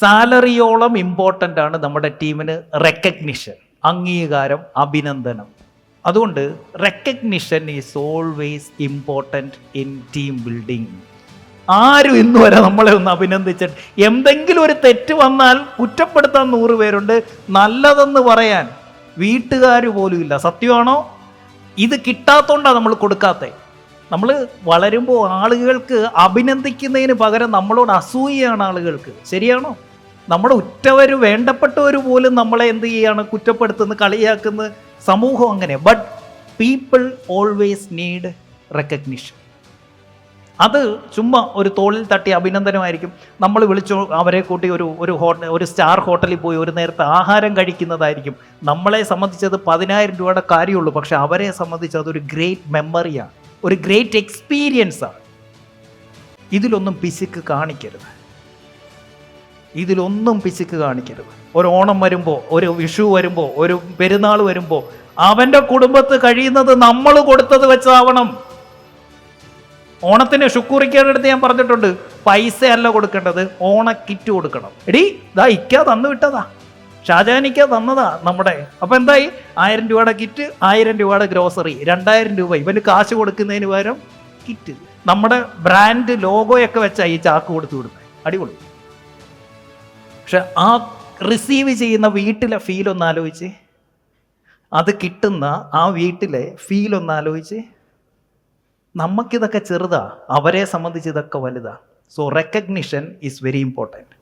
സാലറിയോളം important ആണ് നമ്മുടെ ടീമിന് റെക്കഗ്നിഷൻ അംഗീകാരം അഭിനന്ദനം. അതുകൊണ്ട് recognition is always important in team building ആരും ഇന്ന് വരെ നമ്മളെ ഒന്ന് അഭിനന്ദിച്ചിട്ട് എന്തെങ്കിലും ഒരു തെറ്റ് വന്നാൽ കുറ്റപ്പെടുത്താൻ നൂറ് പേരുണ്ട്. നല്ലതെന്ന് പറയാൻ വീട്ടുകാർ പോലും ഇല്ല. സത്യമാണോ? ഇത് കിട്ടാത്തോണ്ടാണ് നമ്മൾ കൊടുക്കാത്തത് നമ്മൾ വളരുമ്പോൾ ആളുകൾക്ക് അഭിനന്ദിക്കുന്നതിന് പകരം നമ്മളോട് അസൂയയാണ് ആളുകൾക്ക്. ശരിയാണോ? നമ്മുടെ ഉറ്റവർ വേണ്ടപ്പെട്ടവർ പോലും നമ്മളെ എന്ത് ചെയ്യാണ്? കുറ്റപ്പെടുത്തുന്ന കളിയാക്കുന്ന. സമൂഹം അങ്ങനെ. But people always need recognition അത് ചുമ്മാ ഒരു തോളിൽ തട്ടി അഭിനന്ദനമായിരിക്കും. നമ്മൾ വിളിച്ചു അവരെ കൂട്ടി ഒരു ഒരു ഹോട്ടൽ ഒരു സ്റ്റാർ ഹോട്ടലിൽ പോയി ഒരു നേരത്തെ ആഹാരം കഴിക്കുന്നതായിരിക്കും. നമ്മളെ സംബന്ധിച്ചത് പതിനായിരം രൂപയുടെ കാര്യമുള്ളൂ. പക്ഷെ അവരെ സംബന്ധിച്ച് അതൊരു ഗ്രേറ്റ് മെമ്മറിയാണ് ഒരു ഗ്രേറ്റ് എക്സ്പീരിയൻസാണ് ഇതിലൊന്നും പിശുക്ക് കാണിക്കരുത്. ഇതിലൊന്നും പിശുക്ക് കാണിക്കരുത്. ഒരു ഓണം വരുമ്പോൾ ഒരു വിഷു വരുമ്പോൾ ഒരു പെരുന്നാൾ വരുമ്പോൾ അവന്റെ കുടുംബത്ത് കഴിയുന്നത് നമ്മൾ കൊടുത്തത് വെച്ചാവണം. ഓണത്തിന് ഷുക്കൂറിക്കേടടുത്ത് ഞാൻ പറഞ്ഞിട്ടുണ്ട് പൈസയല്ല കൊടുക്കേണ്ടത് ഓണക്കിറ്റ് കൊടുക്കണം. എടി ഇതാ ഇക്ക തന്നു വിട്ടതാ. ഷാജാനിക്ക തന്നതാ നമ്മുടെ. അപ്പൊ എന്തായി? ആയിരം രൂപയുടെ കിറ്റ് ആയിരം രൂപയുടെ ഗ്രോസറി രണ്ടായിരം രൂപ. ഇവന് കാശ് കൊടുക്കുന്നതിന് പകരം കിറ്റ് നമ്മുടെ ബ്രാൻഡ് ലോഗോയൊക്കെ വെച്ചാ ഈ ചാക്ക് കൊടുത്തു വിടുന്നത് അടിപൊളി. പക്ഷെ ആ റിസീവ് ചെയ്യുന്ന വീട്ടിലെ ഫീൽ ഒന്ന് ആലോചിച്ച്. അത് കിട്ടുന്ന ആ വീട്ടിലെ ഫീൽ ഒന്ന് ആലോചിച്ച്. നമുക്കിതൊക്കെ ചെറുതാ. അവരെ സംബന്ധിച്ച് ഇതൊക്കെ വലുതാ. So recognition is very important